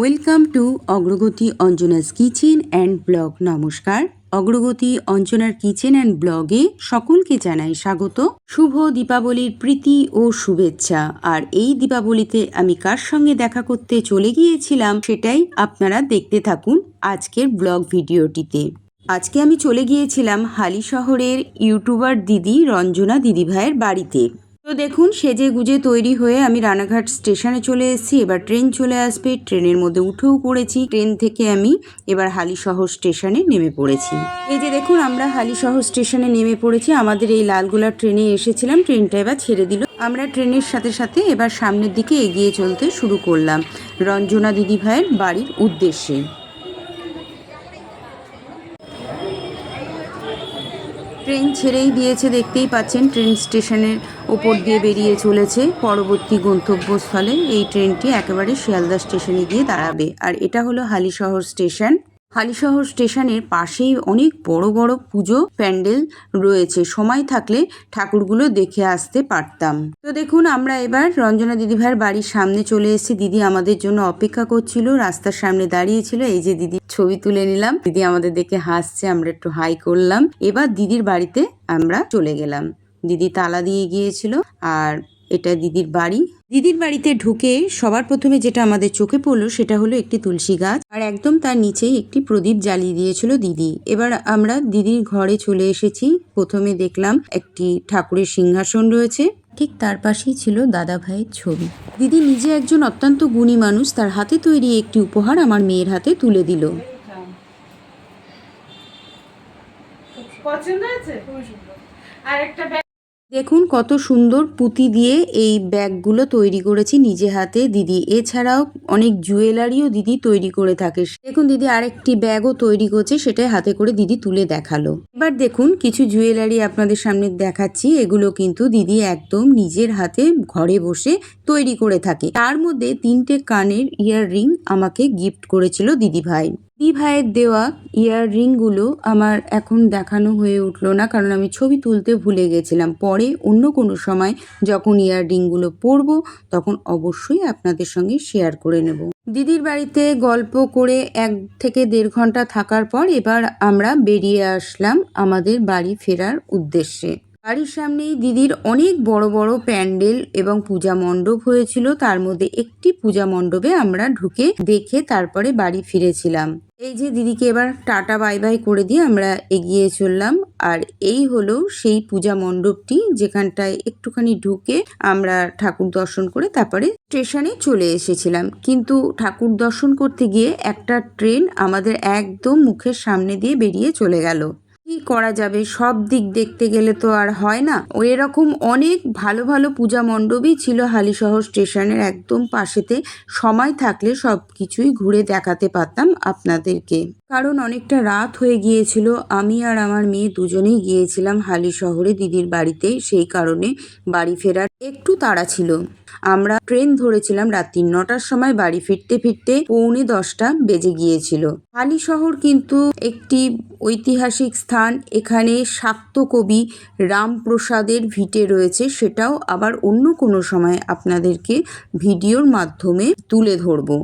Welcome to অগ্রগতি Anjana's kitchen and blog নমস্কার অগ্রগতি অঞ্জনার কিচেন অ্যান্ড ব্লগে সকলকে জানাই স্বাগত। শুভ দীপাবলির প্রীতি ও শুভেচ্ছা। আর এই দীপাবলিতে আমি কার সঙ্গে দেখা করতে চলে গিয়েছিলাম সেটাই আপনারা দেখতে থাকুন আজকের ব্লগ ভিডিওটিতে। আজকে আমি চলে গিয়েছিলাম হালি শহরের ইউটিউবার দিদি রঞ্জনা দিদিভাইয়ের বাড়িতে। তো দেখুন, সেজে গুজে তৈরি হয়ে আমি রানাঘাট স্টেশনে চলে এসেছি। এবার ট্রেন চলে আসবে। ট্রেনের মধ্যে উঠেও পড়েছি। ট্রেন থেকে আমি এবার হালিশহর স্টেশনে নেমে পড়েছি। এই যে দেখুন, আমরা হালিশহর স্টেশনে নেমে পড়েছি। আমাদের এই লালগোলা ট্রেনে এসেছিলাম। ট্রেনটা এবার ছেড়ে দিল। আমরা ট্রেনের সাথে সাথে এবার সামনের দিকে এগিয়ে চলতে শুরু করলাম রঞ্জনা দিদিভাইয়ের বাড়ির উদ্দেশ্যে। ট্রেন ছেড়েই দিয়েছে, দেখতেই পাচ্ছেন ট্রেন স্টেশনের ওপর দিয়ে বেরিয়ে চলেছে। পরবর্তী গন্তব্যস্থলে এই ট্রেনটি একেবারে শিয়ালদা স্টেশনে গিয়ে দাঁড়াবে। আর এটা হলো হালিশহর স্টেশন। হালিশহর স্টেশনের পাশেই অনেক বড় বড় পুজো প্যান্ডেল রয়েছে। সময় থাকলে ঠাকুরগুলো দেখে আসতে পারতাম। তো দেখুন, আমরা এবার রঞ্জনা দিদিভাইয়ের বাড়ির সামনে চলে এসেছি। দিদি আমাদের জন্য অপেক্ষা করছিল, রাস্তার সামনে দাঁড়িয়েছিল এই যে দিদি, ছবি তুলে নিলাম। দিদি আমাদের দেখে হাসছে, আমরা একটু হাই করলাম। এবার দিদির বাড়িতে আমরা চলে গেলাম। দিদি তালা দিয়ে গিয়েছিল আর এটা দিদির বাড়ি। দিদির বাড়িতে ঢুকে সবার প্রথমে যেটা আমাদের চোখে পড়ল সেটা হলো একটি তুলসী গাছ। আর একদম তার নিচেই একটি প্রদীপ জ্বালিয়ে দিয়েছিল দিদি। এবার আমরা দিদির ঘরে চলে এসেছি। প্রথমে দেখলাম একটি ঠাকুরের সিংহাসন রয়েছে। ঠিক তার পাশেই ছিল দাদা ভাইয়ের ছবি। দিদি নিজে একজন অত্যন্ত গুণী মানুষ। তার হাতে তৈরি একটি উপহার আমার মেয়ের হাতে তুলে দিল। পছন্দ সুন্দর। আর একটা দেখুন কত সুন্দর পুঁতি দিয়ে এই ব্যাগগুলো তৈরি করেছি নিজে হাতে, দিদি। এছাড়াও অনেক জুয়েলারিও দিদি তৈরি করে থাকে। দেখুন দিদি আরেকটি ব্যাগও তৈরি করছে, সেটাই হাতে করে দিদি তুলে দেখাল। এবার দেখুন কিছু জুয়েলারি আপনাদের সামনে দেখাচ্ছি, এগুলো কিন্তু দিদি একদম নিজের হাতে ঘরে বসে তৈরি করে থাকে। তার মধ্যে তিনটে কানের ইয়াররিং আমাকে গিফট করেছিল দিদি ভাই। ভাইয়ের দেওয়া ইয়ার রিংগুলো আমার এখন দেখানো হয়ে উঠল না, কারণ আমি ছবি তুলতে ভুলে গেছিলাম। পরে অন্য কোনো সময় যখন ইয়ার রিংগুলো পরবো, তখন অবশ্যই আপনাদের সঙ্গে শেয়ার করে নেব। দিদির বাড়িতে গল্প করে এক থেকে দেড় ঘণ্টা থাকার পর এবার আমরা বেরিয়ে আসলাম আমাদের বাড়ি ফেরার উদ্দেশ্যে। বাড়ির সামনেই দিদির অনেক বড় বড় প্যান্ডেল এবং পূজা মণ্ডপ হয়েছিল। তার মধ্যে একটি পূজা মণ্ডপে আমরা ঢুকে দেখে তারপরে বাড়ি ফিরেছিলাম। এই যে দিদিকে এবার টাটা বাই বাই করে দিয়ে আমরা এগিয়ে চললাম। আর এই হলো সেই পূজা মণ্ডপটি যেখানটায় একটুখানি ঢুকে আমরা ঠাকুর দর্শন করে তারপরে স্টেশনে চলে এসেছিলাম। কিন্তু ঠাকুর দর্শন করতে গিয়ে একটা ট্রেন আমাদের একদম মুখের সামনে দিয়ে বেরিয়ে চলে গেল। কি করা যাবে? সব দিক দেখতে গেলে তো আর হয় না। ও এরকম অনেক ভালো ভালো পূজা মণ্ডপই ছিল হালিশহর স্টেশনের একদম পাশেতে। সময় থাকলে সব কিছুই ঘুরে দেখাতে পারতাম আপনাদেরকে। কারণ অনেকটা রাত হয়ে গিয়েছিল। আমি আর আমার মেয়ে দুজনেই গিয়েছিলাম হালি শহরে দিদির বাড়িতে। সেই কারণে বাড়ি ফেরার একটু তাড়া ছিল। আমরা ট্রেন ধরেছিলাম রাত্রি নটার সময় বাড়ি ফিরতে ফিরতে পৌনে দশটা বেজে গিয়েছিল। হালি শহর কিন্তু একটি ঐতিহাসিক স্থান। এখানে শাক্ত কবি রামপ্রসাদের ভিটে রয়েছে। সেটাও আবার অন্য কোনো সময় আপনাদেরকে ভিডিওর মাধ্যমে তুলে ধরবো।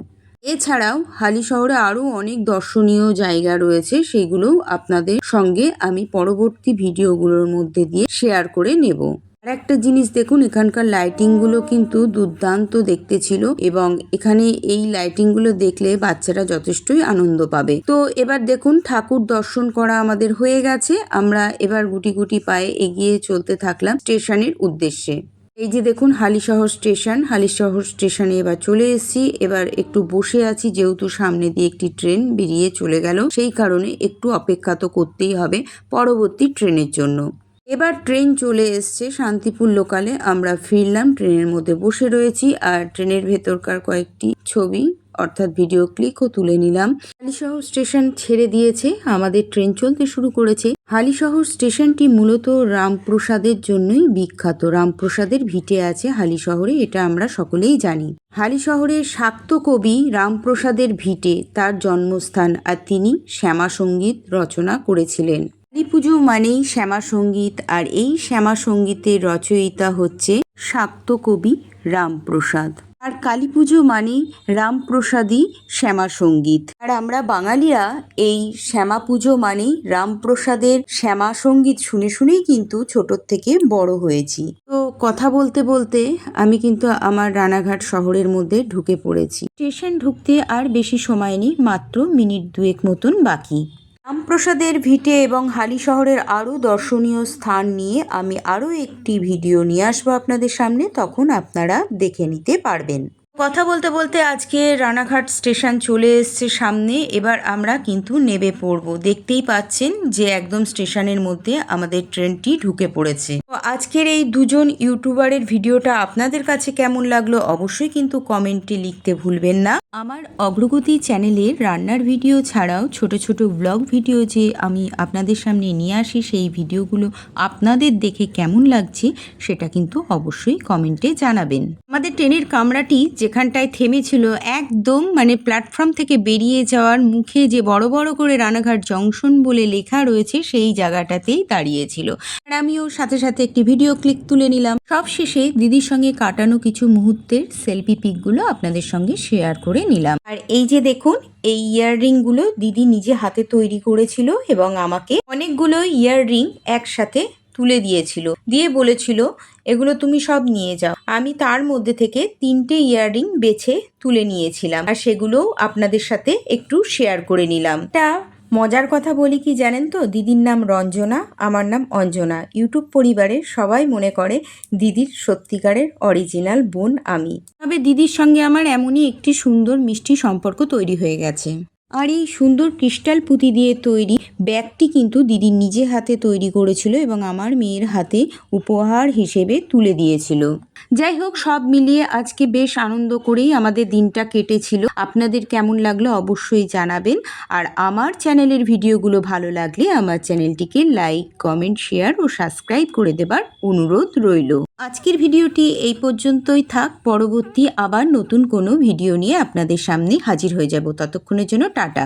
এছাড়াও হালি শহরে আরও অনেক দর্শনীয় জায়গা রয়েছে। সেগুলোও আপনাদের সঙ্গে আমি পরবর্তী ভিডিওগুলোর মধ্যে দিয়ে শেয়ার করে নেব। আর একটা জিনিস দেখুন, এখানকার লাইটিংগুলো কিন্তু দুর্দান্ত দেখতে ছিল এবং এখানে এই লাইটিংগুলো দেখলে বাচ্চারা যথেষ্টই আনন্দ পাবে। তো এবার দেখুন, ঠাকুর দর্শন করা আমাদের হয়ে গেছে। আমরা এবার গুটি গুটি পায়ে এগিয়ে চলতে থাকলাম স্টেশনের উদ্দেশ্যে। এই যে দেখুন, হালিশহর স্টেশন। হালিশহর স্টেশনে এবার চলে এসেছি। এবার একটু বসে আছি, যেহেতু সামনে দিয়ে একটি ট্রেন বেরিয়ে চলে গেল। সেই কারণে একটু অপেক্ষা তো করতেই হবে পরবর্তী ট্রেনের জন্য। এবার ট্রেন চলে এসছে শান্তিপুর লোকালে। আমরা ফিরলাম, ট্রেনের মধ্যে বসে রয়েছি আর ট্রেনের ভেতরকার কয়েকটি ছবি অর্থাৎ ভিডিও ক্লিকও তুলে নিলাম। হালিশহর স্টেশন ছেড়ে দিয়েছে, আমাদের ট্রেন চলতে শুরু করেছে। হালিশহর স্টেশনটি মূলত রামপ্রসাদের জন্যই বিখ্যাত, রামপ্রসাদের ভিটে আছে হালিশহরে, এটা আমরা সকলেই জানি। হালিশহরের শাক্ত কবি রামপ্রসাদের ভিটে, তার জন্মস্থান আর তিনি শ্যামা সংগীত রচনা করেছিলেন। কালী পুজো মানেই শ্যামা সংগীত, আর এই শ্যামা সঙ্গীতের রচয়িতা হচ্ছে শাক্ত কবি রামপ্রসাদ। আর কালী পুজো মানেই রামপ্রসাদী শ্যামা সংগীত। আর আমরা বাঙালিরা এই শ্যামা পুজো মানেই রামপ্রসাদের শ্যামা সংগীত শুনে শুনেই কিন্তু ছোটোর থেকে বড় হয়েছি। তো কথা বলতে বলতে আমি কিন্তু আমার রানাঘাট শহরের মধ্যে ঢুকে পড়েছি। স্টেশন ঢুকতে আর বেশি সময় নেই, মাত্র মিনিট দুয়েক মতন বাকি। রামপ্রসাদের ভিটে এবং হালি শহরের আরও দর্শনীয় স্থান নিয়ে আমি আরও একটি ভিডিও নিয়ে আসব আপনাদের সামনে। তখন আপনারা দেখে নিতে পারবেন। কথা বলতে বলতে আজকে রানাঘাট স্টেশন চলে এসছে সামনে। এবার আমরা কিন্তু নেবে পড়ব। দেখতেই পাচ্ছেন যে একদম স্টেশনের মধ্যে আমাদের ট্রেনটি ঢুকে পড়েছে। আজকের এই দুজন ইউটিউবারের ভিডিওটা আপনাদের কাছে কেমন লাগল অবশ্যই কিন্তু কমেন্টে লিখতে ভুলবেন না। আমার অগ্রগতি চ্যানেলের রান্নার ভিডিও ছাড়াও ছোট ছোট ব্লগ ভিডিও যে আমি আপনাদের সামনে নিয়ে আসি, সেই ভিডিওগুলো আপনাদের দেখে কেমন লাগছে সেটা কিন্তু অবশ্যই কমেন্টে জানাবেন। আমাদের ট্রেনের কামরাটি যেখানটায় থেমেছিল একদম মানে প্ল্যাটফর্ম থেকে বেরিয়ে যাওয়ার মুখে যে বড় বড় করে রানাঘাট জংশন বলে লেখা রয়েছে, সেই জায়গাটাতেই দাঁড়িয়েছিল। আর আমিও সাথে সাথে একটি ভিডিও ক্লিক তুলে নিলাম। সব শেষে দিদির সঙ্গে কাটানো কিছু মুহূর্তের সেলফি পিকগুলো আপনাদের সঙ্গে শেয়ার করে নিলাম। আর এই যে দেখুন, এই ইয়াররিংগুলো দিদি নিজে হাতে তৈরি করেছিল এবং আমাকে অনেকগুলো ইয়াররিং একসাথে তুলে দিয়েছিল। দিয়ে বলেছিল, এগুলো তুমি সব নিয়ে যাও। আমি তার মধ্যে থেকে তিনটে ইয়াররিং বেছে তুলে নিয়েছিলাম। আর সেগুলোও আপনাদের সাথে একটু শেয়ার করে নিলাম। তা মজার কথা বলি কি জানেন তো? দিদির নাম রঞ্জনা, আমার নাম অঞ্জনা। ইউটিউব পরিবারের সবাই মনে করে দিদির সত্যিকারের অরিজিনাল বোন আমি। তবে দিদির সঙ্গে আমার এমনই একটি সুন্দর মিষ্টি সম্পর্ক তৈরি হয়ে গেছে। আর এই সুন্দর ক্রিস্টাল পুঁতি দিয়ে তৈরি ব্যাগটি কিন্তু দিদি নিজে হাতে তৈরি করেছিল এবং আমার মেয়ের হাতে উপহার হিসেবে তুলে দিয়েছিল। যাই হোক, সব মিলিয়ে আজকে বেশ আনন্দ করেই আমাদের দিনটা কেটেছিল। আপনাদের কেমন লাগল অবশ্যই জানাবেন। আর আমার চ্যানেলের ভিডিওগুলো ভালো লাগলে আমার চ্যানেলটিকে লাইক, কমেন্ট, শেয়ার ও সাবস্ক্রাইব করে দেবার অনুরোধ রইল। আজকের ভিডিওটি এই পর্যন্তই থাক। পরবর্তী আবার নতুন কোনো ভিডিও নিয়ে আপনাদের সামনে হাজির হয়ে যাব। ততক্ষণের জন্য টাটা।